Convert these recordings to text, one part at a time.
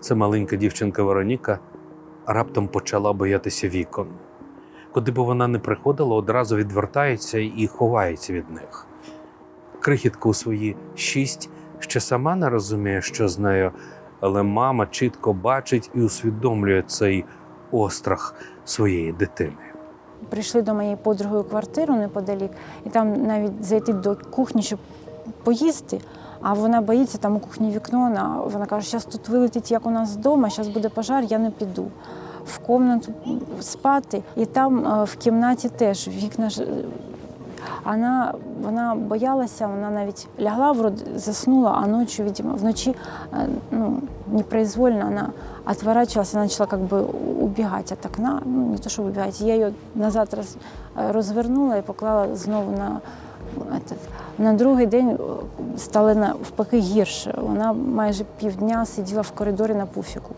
Це маленька дівчинка Вероніка раптом почала боятися вікон. Куди б вона не приходила, одразу відвертається і ховається від них. Крихітка у свої шість ще сама не розуміє, що з нею, але мама чітко бачить і усвідомлює цей острах своєї дитини. Прийшли до моєї подруги у квартиру неподалік, і там навіть зайти до кухні, щоб поїсти. А вона боїться, там у кухні вікно. Вона, каже, зараз тут вилетить, як у нас вдома, зараз буде пожар, я не піду. В кімнату спати, і там е, в кімнаті теж вікна Вона, вона боялася, вона навіть лягла, вроде, заснула, а ночі, видимо, вночі е, ну, непроизвольно вона отворачивалась, она начала как бы убегать от окна, ну не то, что убегать, я ее назад роз, е, розвернула і поклала знову на этот. На другий день стало навпаки гірше. Вона майже півдня сиділа в коридорі на пуфіку.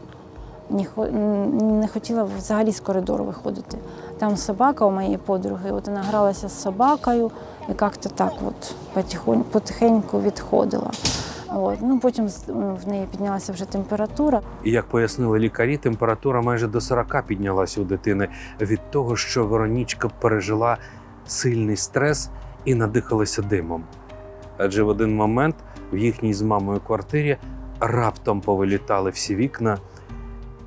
Не, хотіла взагалі з коридору виходити. Там собака у моєї подруги, от вона гралася з собакою і як-то так от потихеньку відходила. От. Ну, потім в неї піднялася вже температура. Як пояснили лікарі, температура майже до 40 піднялася у дитини від того, що Веронічка пережила сильний стрес і надихалася димом. Адже в один момент в їхній з мамою квартирі раптом повилітали всі вікна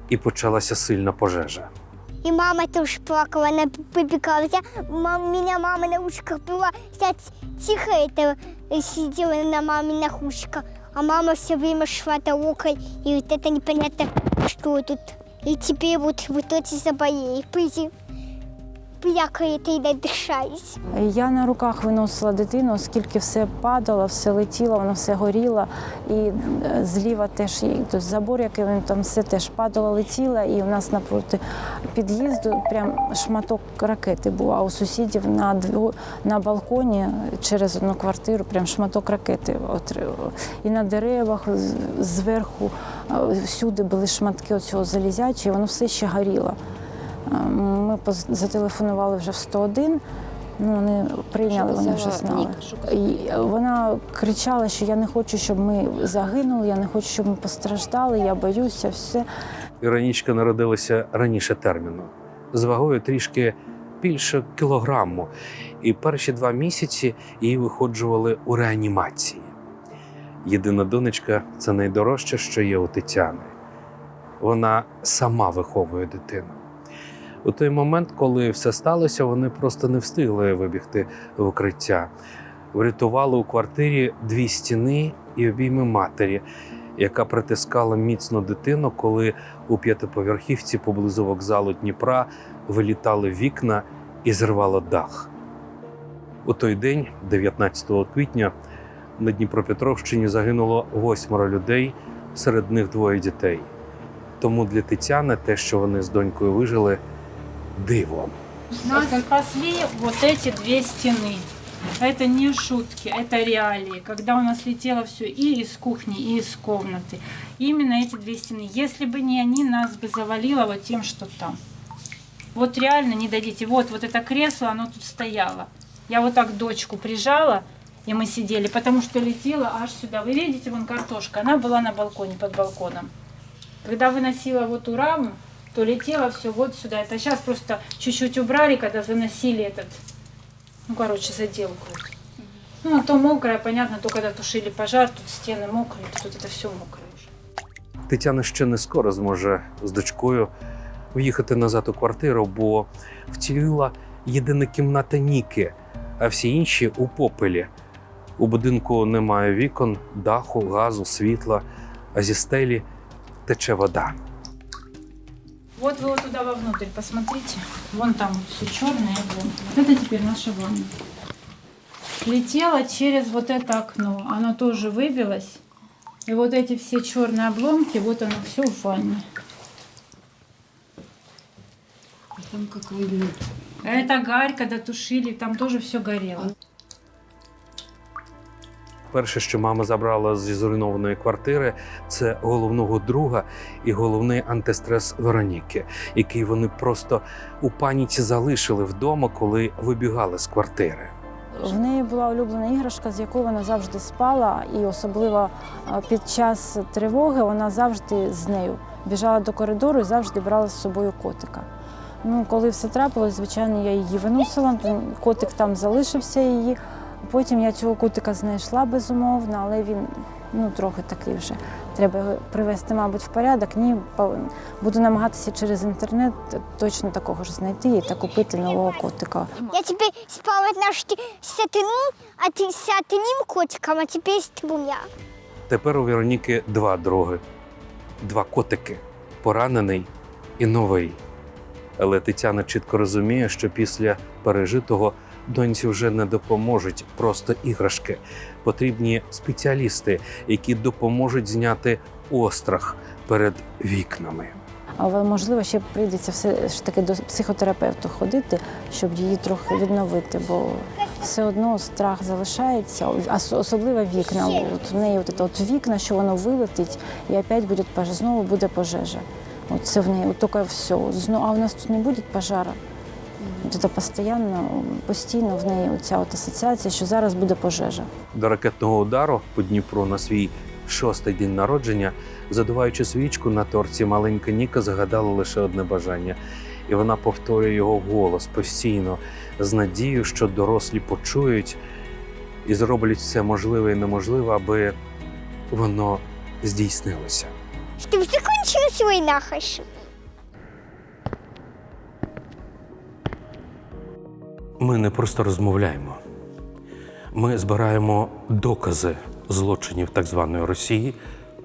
і почалася сильна пожежа. И мама тоже плакала, она побегалась. Мам, меня мама на ушках была, вся т- тихо это э, сидела на маминых ушках. А мама все время шла дорогой, и вот это непонятно, что тут. И теперь вот, вот эти заболели, пызи, плякает и надышались. Я на руках виносила дитину, оскільки все падало, все летіло, воно все горіло. І е, зліва теж тобто забор, який він там все теж падало, летіло. І у нас напроти під'їзду прям шматок ракети був. А у сусідів на дво- на балконі через одну квартиру прям шматок ракети. отримав. І на деревах зверху всюди були шматки оцього залізячого, і воно все ще горіло. Е, Ми зателефонували вже в 101, ну вони прийняли, вони вже знали. І вона кричала, що я не хочу, щоб ми загинули, я не хочу, щоб ми постраждали, я боюся, все. Іронічка народилася раніше терміну, з вагою трішки більше кілограму. І перші два місяці її виходжували у реанімації. Єдина донечка це найдорожче, що є у Тетяни. Вона сама виховує дитину. У той момент, коли все сталося, вони просто не встигли вибігти в укриття. Врятували у квартирі дві стіни і обійми матері, яка притискала міцно дитину, коли у п'ятиповерхівці поблизу вокзалу Дніпра вилітали вікна і зривало дах. У той день, 19 квітня, на Дніпропетровщині загинуло восьмеро людей, серед них двоє дітей. Тому для Тетяни те, що вони з донькою вижили, диво. Нас спасли вот эти две стены. Это не шутки, это реалии. Когда у нас летело все и из кухни, и из комнаты. Именно эти две стены. Если бы не они, нас бы завалило вот тем, что там. Вот реально не дадите. Вот, вот это кресло, оно тут стояло. Я вот так дочку прижала, и мы сидели, потому что летела аж сюда. Вы видите, вон картошка, она была на балконе, под балконом. Когда выносила вот ту раму, то летело все вот сюда. Это сейчас просто чуть-чуть убрали, когда заносили этот, ну, короче, заделку. Ну, а то мокрое, понятно, то когда тушили пожар, тут стены мокрые, то тут это все мокрое уже. Тетяна ще не скоро зможе з дочкою в'їхати назад у квартиру, бо вціліла єдина кімната Ніки, а всі інші у попелі. У будинку немає вікон, даху, газу, світла, а зі стелі тече вода. Вот вы вот туда вовнутрь посмотрите. Вон там вот все черное. Вот это теперь наша ванна. Летела через вот это окно. Оно тоже выбилось. И вот эти все черные обломки, вот оно все в ванне. Там как. А это гарь, когда тушили, там тоже все горело. Перше, що мама забрала зі зруйнованої квартири, це головного друга і головний антистрес Вероніки, який вони просто у паніці залишили вдома, коли вибігали з квартири. В неї була улюблена іграшка, з якою вона завжди спала, і особливо е, під час тривоги вона завжди з нею біжала до коридору і завжди брала з собою котика. Ну, коли все трапилось, звичайно, я її виносила, котик там залишився її. Потім я цього котика знайшла безумовно, але він ну, трохи такий вже. Треба його привести, мабуть, в порядок. Ні, буду намагатися через інтернет точно такого ж знайти та купити нового котика. Я теперь спала однажды с одним, а ты с одним котиком, а теперь с двумя. Тепер у Вероніки два други, два котики поранений і новий. Але Тетяна чітко розуміє, що після пережитого доньці вже не допоможуть просто іграшки. Потрібні спеціалісти, які допоможуть зняти острах перед вікнами. Але можливо ще прийдеться все ж таки до психотерапевта ходити, щоб її трохи відновити, бо все одно страх залишається, а ос- особливо вікна. От в неї от, от вікна, що воно вилетить, і опять буде пожежа, знову буде пожежа. От це в неї, от тільки все. Знову, а у нас тут не буде пожара. Це постійно, постійно в неї оця от асоціація, що зараз буде пожежа. До ракетного удару по Дніпру на свій шостий день народження, задуваючи свічку на торці, маленька Ніка загадала лише одне бажання, і вона повторює його вголос постійно, з надією, що дорослі почують і зроблять все можливе і неможливе, аби воно здійснилося. Чтобы закончилась война, хочу. Ми не просто розмовляємо. Ми збираємо докази злочинів так званої Росії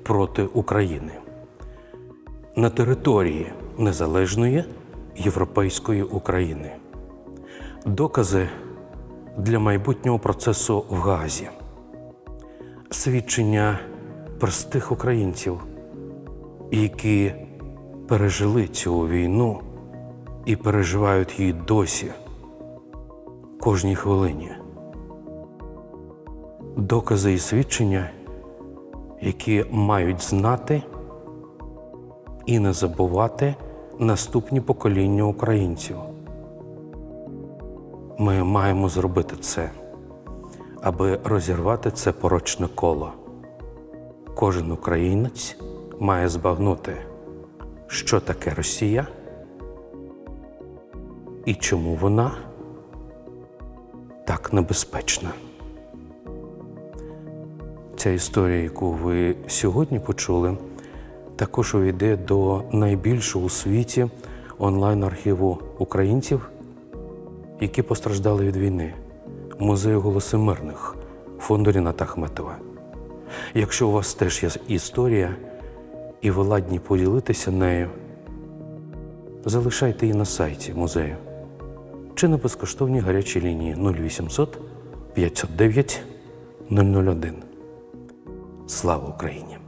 проти України на території незалежної європейської України. Докази для майбутнього процесу в Газі, свідчення простих українців, які пережили цю війну і переживають її досі кожній хвилині. Докази і свідчення, які мають знати і не забувати наступні покоління українців. Ми маємо зробити це, аби розірвати це порочне коло. Кожен українець має збагнути, що таке Росія і чому вона так небезпечна. Ця історія, яку ви сьогодні почули, також увійде до найбільшого у світі онлайн-архіву українців, які постраждали від війни, музею голоси мирних фонду Ріната Ахметова. Якщо у вас теж є історія, і ви ладні поділитися нею, залишайте її на сайті музею чи на безкоштовній гарячій лінії 0800 509 001. Слава Україні!